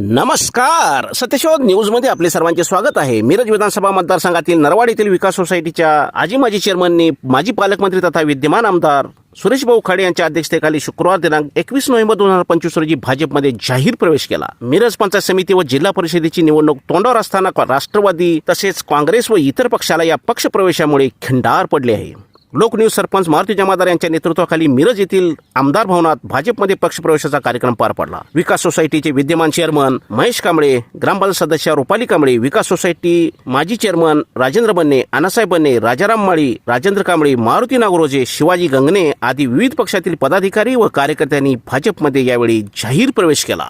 नमस्कार. सत्यशोध न्यूजमध्ये आपले सर्वांचे स्वागत आहे. मिरज विधानसभा मतदारसंघातील नरवाड येथील विकास सोसायटीच्या आजी माजी चेअरमननी माजी पालकमंत्री तथा विद्यमान आमदार सुरेश भाऊ खाडे यांच्या अध्यक्षतेखाली शुक्रवार दिनांक एकवीस नोव्हेंबर दोन हजार पंचवीस रोजी भाजपमध्ये जाहीर प्रवेश केला. मिरज पंचायत समिती व जिल्हा परिषदेची निवडणूक तोंडावर असताना राष्ट्रवादी तसेच काँग्रेस व इतर पक्षाला या पक्ष प्रवेशामुळे खिंडार पडले आहे. लोकन्यूज सरपंच मारुती जमादार यांच्या नेतृत्वाखाली मिरज येथील आमदार भवनात भाजपमध्ये पक्षप्रवेशाचा कार्यक्रम पार पडला. विकास सोसायटीचे विद्यमान चेअरमन महेश कांबळे ग्रामपंचायत सदस्य रुपाली कांबळे विकास सोसायटी माजी चेअरमन राजेंद्र बन्ने अनासाहेब बन्ने राजाराम माळी राजेंद्र कांबळे मारुती नागरोजे शिवाजी गंगणे आदी विविध पक्षातील पदाधिकारी व कार्यकर्त्यांनी भाजपमध्ये यावेळी जाहीर प्रवेश केला.